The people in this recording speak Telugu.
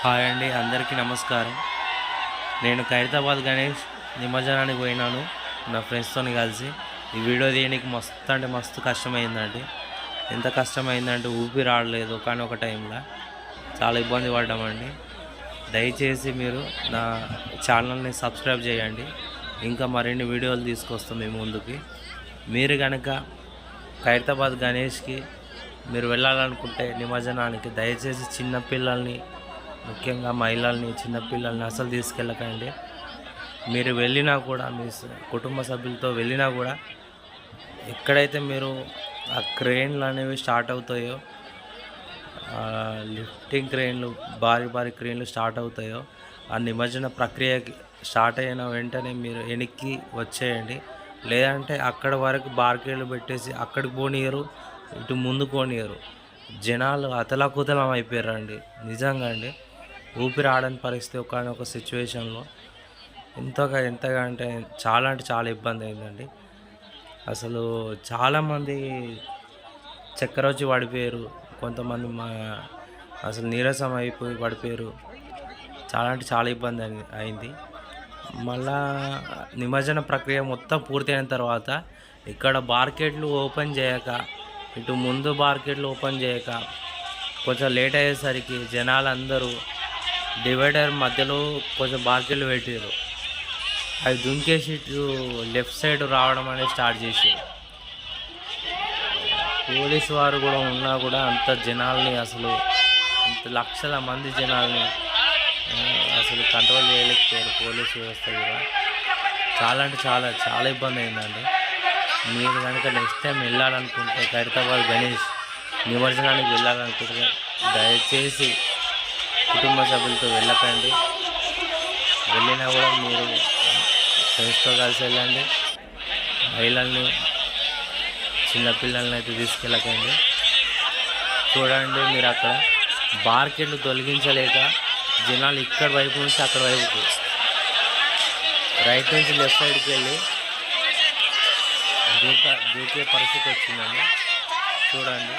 హాయ్ అండి అందరికీ నమస్కారం. నేను ఖైరతాబాద్ గణేష్ నిమజ్జనానికి పోయినాను నా ఫ్రెండ్స్తో కలిసి. ఈ వీడియో తీయడానికి మస్తు అంటే మస్తు కష్టమైందండి. ఎంత కష్టమైందంటే ఊపిరి రావలేదు కానీ ఒక టైంలో. చాలా ఇబ్బంది పడ్డామండి. దయచేసి మీరు నా ఛానల్ని సబ్స్క్రైబ్ చేయండి. ఇంకా మరిన్ని వీడియోలు తీసుకొస్తాం మీ ముందుకి. మీరు కనుక ఖైరతాబాద్ గణేష్కి మీరు వెళ్ళాలనుకుంటే నిమజ్జనానికి దయచేసి చిన్నపిల్లల్ని ముఖ్యంగా మహిళల్ని చిన్నపిల్లల్ని అసలు తీసుకెళ్ళకండి. మీరు వెళ్ళినా కూడా మీ కుటుంబ సభ్యులతో వెళ్ళినా కూడా ఎక్కడైతే మీరు ఆ క్రెయిన్లు అనేవి స్టార్ట్ అవుతాయో లిఫ్టింగ్ క్రెయిన్లు భారీ భారీ క్రెయిన్లు స్టార్ట్ అవుతాయో ఆ నిమజ్జన ప్రక్రియ స్టార్ట్ అయిన వెంటనే మీరు వెనక్కి వచ్చేయండి. లేదంటే అక్కడ వరకు బార్కేళ్ళు పెట్టేసి అక్కడికి పోనీయరు ఇటు ముందు పోనీయరు. జనాలు అతలాకుతలం అయిపోయారండి. నిజంగా అండి. ఊపిరి ఆడని పరిస్థితి ఒకనొక సిచ్యువేషన్లో. ఎంతగా ఎంతగా అంటే చాలా అంటే చాలా ఇబ్బంది అయిందండి. అసలు చాలామంది చక్కెర వచ్చి పడిపోయారు. కొంతమంది మా అసలు నీరసం అయిపోయి పడిపోయారు. చాలా అంటే చాలా ఇబ్బంది అయి- అయింది. మళ్ళా నిమజ్జన ప్రక్రియ మొత్తం పూర్తయిన తర్వాత ఇక్కడ మార్కెట్లు ఓపెన్ చేయక ఇటు ముందు మార్కెట్లు ఓపెన్ చేయక కొంచెం లేట్ అయ్యేసరికి జనాలందరూ డివైడర్ మధ్యలో కొంచెం మార్కెట్లు పెట్టారు అవి దుంకేసి ఇటు లెఫ్ట్ సైడ్ రావడం అనేది స్టార్ట్ చేసారు పోలీసు వారు కూడా ఉన్నా కూడా అంత జనాల్ని అసలు అంత లక్షల మంది జనాల్ని అసలు కంట్రోల్ చేయలేకపోయారు పోలీసు వ్యవస్థ కూడా. చాలా అంటే చాలా చాలా ఇబ్బంది అయిందండి. మీరు కనుక నెక్స్ట్ టైం వెళ్ళాలనుకుంటే ఖైరతాబాద్ గణేష్ నిమజ్జనానికి వెళ్ళాలనుకుంటే దయచేసి కుటుంబ సభ్యులతో వెళ్ళకండి. వెళ్ళినా కూడా మీరు ఫ్రెండ్స్తో కలిసి వెళ్ళండి. మహిళల్ని చిన్నపిల్లల్ని అయితే తీసుకెళ్ళకండి. చూడండి మీరు అక్కడ బార్కెట్లు తొలగించలేక జనాలు ఇక్కడ వైపు నుంచి అక్కడ వైపుకు. రైట్ నుంచి లెఫ్ట్ సైడ్కి వెళ్ళి దూక దూకే పరిస్థితి వచ్చిందండి. చూడండి.